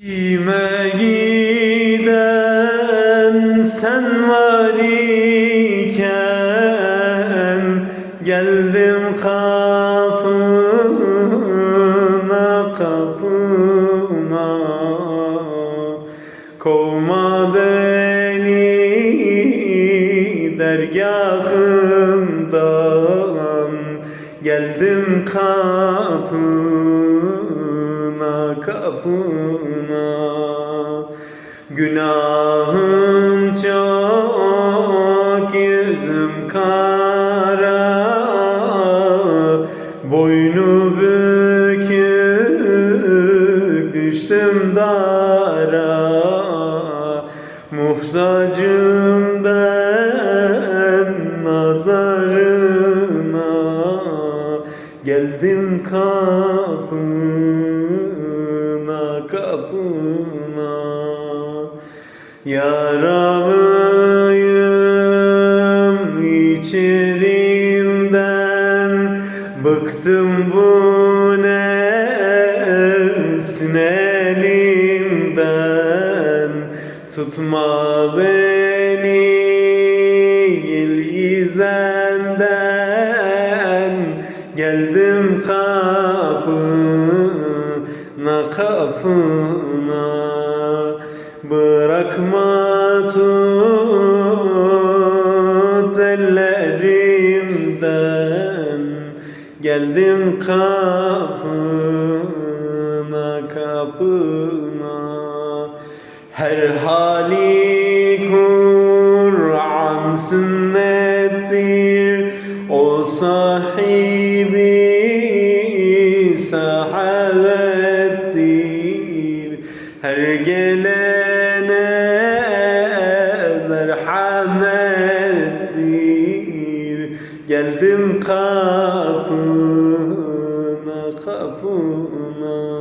Kime giden sen var iken Geldim kapına kapına. Kovma beni dergahından Geldim kapına kapına Günahım çok yüzüm kara. Boynu bükük düştüm dara. Muhtacım Geldim kapına kapına. Yaralıyım içerimden. Bıktım bu nefsin elinden. Tutma beni gel izenden. Geldim kapına Bırakma tut ellerimden. Geldim kapına kapına. Her hali Kur'an sünnettir O sahibi davettir. Her gelene merhamettir. Geldim kapına kapına.